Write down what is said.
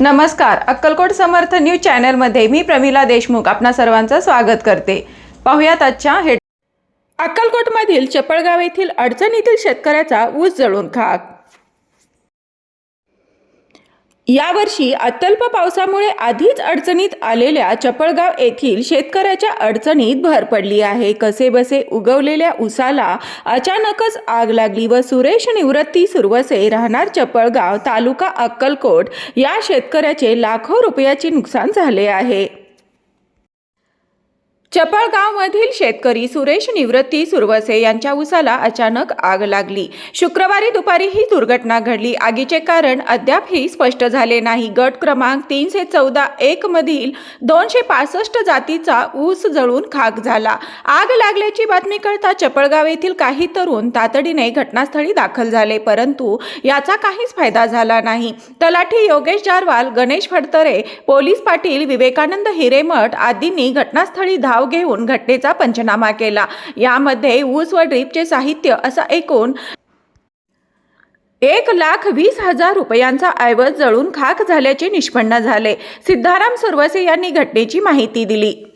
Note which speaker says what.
Speaker 1: नमस्कार. अक्कलकोट समर्थ न्यूज चॅनलमध्ये मी प्रमिला देशमुख आपणा सर्वांचं स्वागत करते. पाहुयात आजच्या हेड अक्कलकोटमधील चपळगाव येथील अडचणीतील शेतकऱ्याचा ऊस जळून खाक यावर्षी अत्यल्प पावसामुळे आधीच अडचणीत आलेल्या चपळगाव येथील शेतकऱ्याच्या अडचणीत भर पडली आहे. कसेबसे उगवलेल्या उसाला अचानकच आग लागली व सुरेश निवृत्ती सुरवसे राहणार चपळगाव तालुका अक्कलकोट या शेतकऱ्याचे लाखो रुपयाचे नुकसान झाले आहे. चपळगावमधील शेतकरी सुरेश निवृत्ती सुरवसे यांच्या उसाला अचानक आग लागली. शुक्रवारी दुपारी ही दुर्घटना घडली. आगीचे कारण अद्यापही स्पष्ट झाले नाही. गट क्रमांक तीनशे चौदा एक मधील दोनशे पासष्ट जातीचा ऊस जळून खाक झाला. आग लागल्याची बातमी कळता चपळगाव येथील काही तरुण तातडीने घटनास्थळी दाखल झाले परंतु याचा काहीच फायदा झाला नाही. तलाठी योगेश जारवाल गणेश फडतरे पोलीस पाटील विवेकानंद हिरेमठ आदींनी घटनास्थळी धाव घेऊन घटनेचा पंचनामा केला. यामध्ये ऊस व ड्रीपचे साहित्य असा एकूण एक लाख वीस हजार रुपयांचा ऐवज जळून खाक झाल्याचे निष्पन्न झाले. सिद्धाराम सुरवसे यांनी घटनेची माहिती दिली.